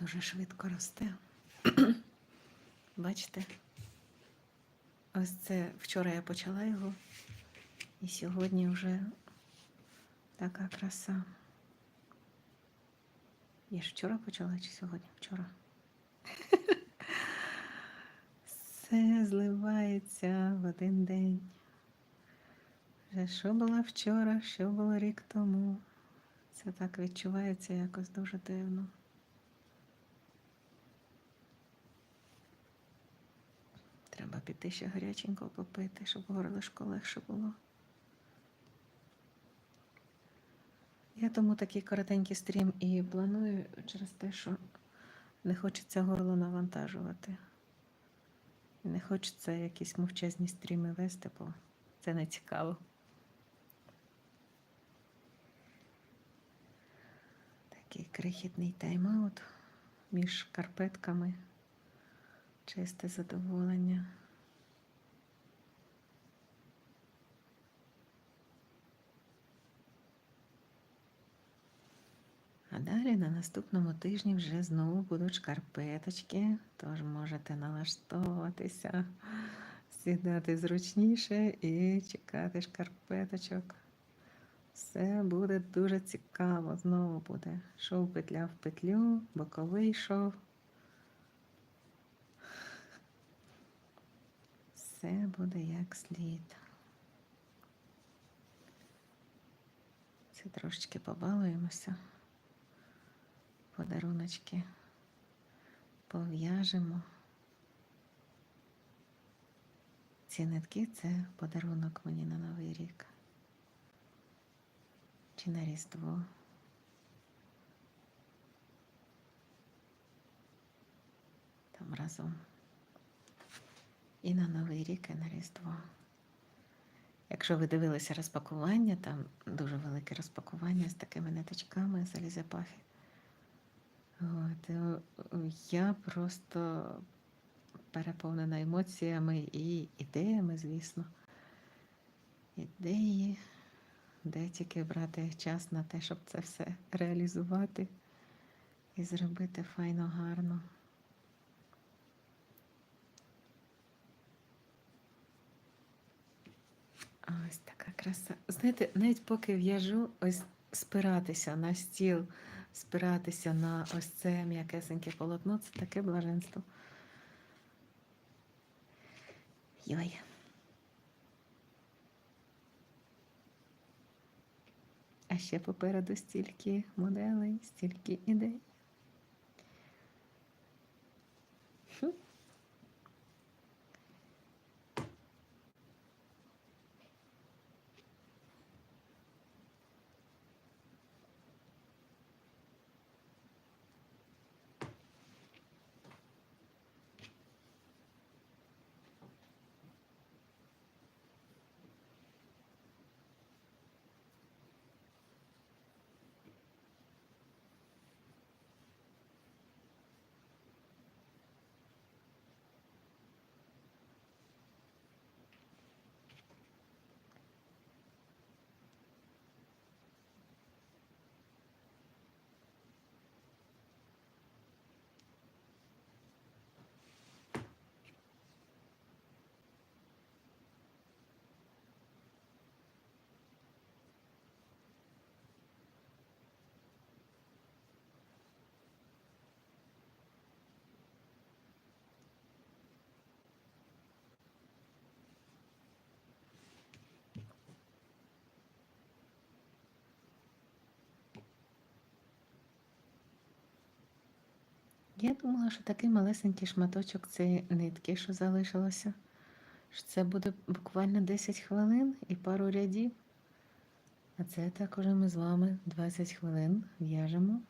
дуже швидко росте. Бачите? Ось це вчора я почала його, і сьогодні вже така краса. Я ж вчора почала чи сьогодні? Вчора. Все зливається в один день. Вже що було вчора, що було рік тому. Це так відчувається якось дуже дивно. Піти ще гаряченького попити, щоб горлишко легше було. Я тому такий коротенький стрім і планую через те, що не хочеться горло навантажувати. Не хочеться якісь мовчазні стріми вести, бо це не цікаво. Такий крихітний тайм-аут між шкарпетками. Чисте задоволення. А далі на наступному тижні вже знову будуть шкарпеточки, тож можете налаштовуватися, сідати зручніше і чекати шкарпеточок. Все буде дуже цікаво. Знову буде шов петля в петлю, боковий шов. Все буде як слід. Це трошечки побалуємося. Подаруночки пов'яжемо. Ці нитки це подарунок мені на Новий рік. Чи на Різдво. Там разом. І на Новий рік, і на Різдво. Якщо ви дивилися розпакування, там дуже велике розпакування з такими ниточками залізепахи. От, е, я просто переповнена емоціями і ідеями, звісно. Ідеї, де тільки брати час на те, щоб це все реалізувати і зробити файно гарно. Ось така краса. Знаєте, навіть поки в'яжу, ось спиратися на стіл, спиратися на ось це м'якесеньке полотно, це таке блаженство. Йой. А ще попереду стільки моделей, стільки ідей. Я думала, що такий малесенький шматочок цієї нитки, що залишилося, що це буде буквально 10 хвилин і пару рядів. А це також ми з вами 20 хвилин в'яжемо